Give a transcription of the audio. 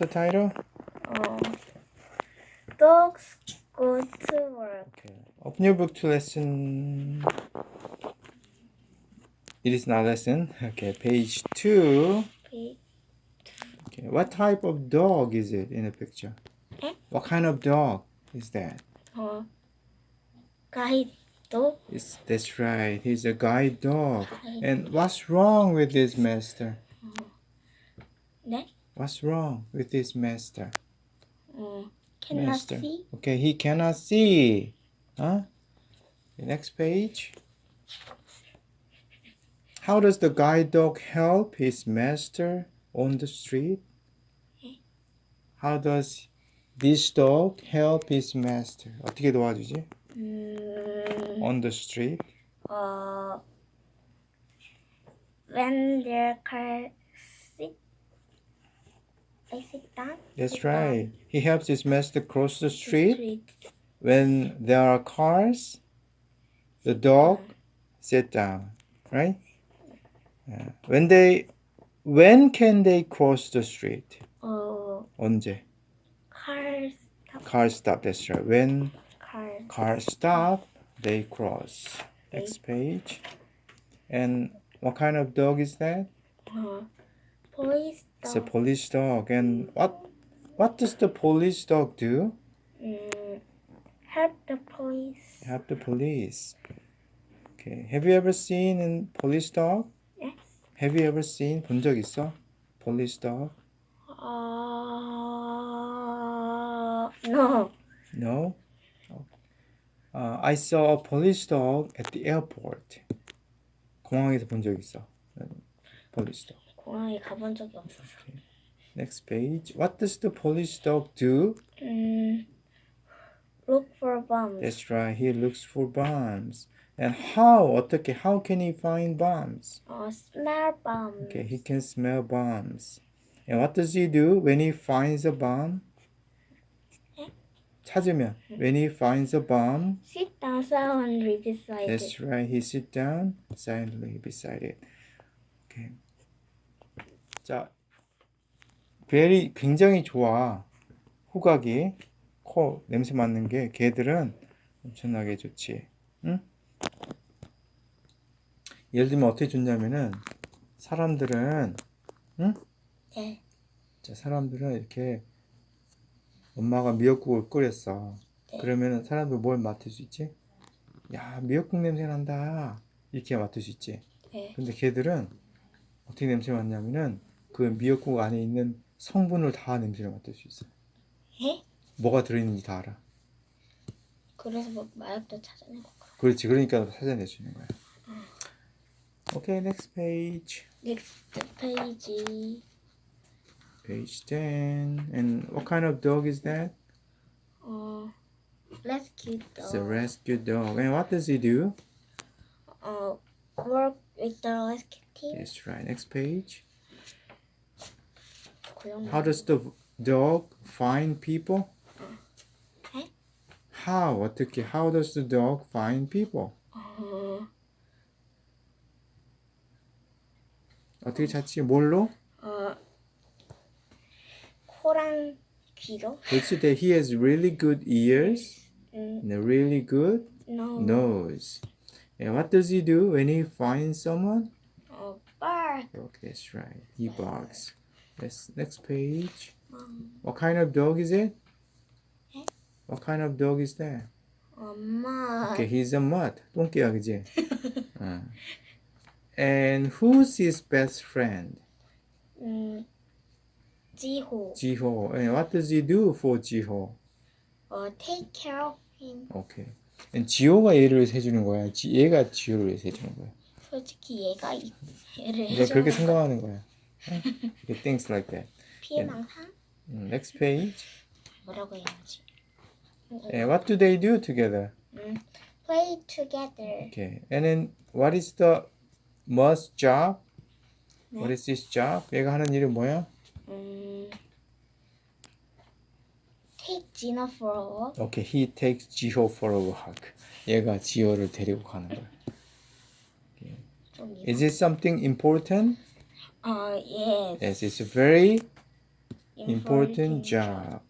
the title? Oh. Dogs go to work. Okay. Open your book to lesson. It is not lesson. Okay, page two. Page two. Okay. What type of dog is it in the picture? Eh? What kind of dog is that? Oh, guide dog. It's, that's right. He's a guide dog. Guide. And what's wrong with this master? Oh. What's wrong with this master? 어, cannot Master. see. Okay, he cannot see. Huh? The next page. How does the guide dog help his master on the street? How does this dog help his master? 어떻게 도와주지? 음, On the street? 어, when their car sit, I sit down. That's sit down. right. He helps his master cross the The street. When there are cars, the dog sit down, right? Yeah. When they, when can they cross the street? 어, 언제? car stop. Car stop. That's right. When car. car stop, they cross. Next page. And what kind of dog is that? 어, police It's a dog. police dog. And what, what does the police dog do? 음, help the police. Help the police. Okay. Have you ever seen a police dog? 예? Have you ever seen 본 적 있어? Police dog? 어, no. No. Uh, I saw a police dog at the airport. 공항에서 본 적 있어. Police dog. 공항에 가본 적이 없어서. Next page. What does the police dog do? 음, look for bombs. That's right. He looks for bombs. And how? 어떻게? How can he find bombs? 어, smell bombs. Okay, he can smell bombs. And what does he do when he finds a bomb? 찾으면 when he finds a bomb, Sit down silently beside that's it. right. He sit down silently beside it. Okay. 자, 벨이 굉장히 좋아. 후각이 코 냄새 맡는 게 걔들은 엄청나게 좋지. 응? 예를 들면 어떻게 좋냐면은 사람들은 네. 자, 사람들은 이렇게 엄마가 미역국을 끓였어. 네. 그러면은 사람들 뭘 맡을 수 있지? 야, 미역국 냄새 난다. 이렇게 맡을 수 있지. 네. 근데 걔들은 어떻게 냄새 맡냐면은 그 미역국 안에 있는 성분을 다 냄새를 맡을 수 있어. 에? 뭐가 들어있는지 다 알아. 그래서 뭐 마약도 찾아내고 그래. 그렇지. 그러니까 찾아낼 수 있는 거야. 오케이, next page. 넥스트 페이지. Page 10. And what kind of dog is that? 어, rescue It's a dog. rescue dog. And what does he do? 어, work with the rescue team. That's right. Next page. 고용. How does the dog find people? 에? How 어떻게? How does the dog find people? 어, 어떻게 찾지? 뭘로? 어, 코랑 귀로. 그렇지. That he has really good ears 음, and a really good no. nose. And what does he do when he finds someone? 어, bark. Okay, that's right. He barks. Yes. Next page. 음, What kind of dog is it? 에? What kind of dog is that? 엄마. Okay, he's a mutt. 똥개야, 그지? 어. And who's his best friend? 음, 지호. Jiho. And what does he do for Jiho? 어, take care of him. Okay. And 지호가 얘를 해주는 거야. 지, 얘가 지호를 해주는 거야. 솔직히 얘가 이- 얘를 내가 그렇게 해주는 생각하는 거야. 어? 이렇게 things like that. 피해망상? 음, Next page. 뭐라고 해야지? And what do they do together? 음, play together. Okay. And then what is the must job? 네. What is this job? 얘가 하는 일은 뭐야? 음, take Gina for a walk. Okay, he takes Jiho for a walk. 얘가 지호를 데리고 가는 거야. 좀 Is it something important? 어, yes. Yes, it's a very important job.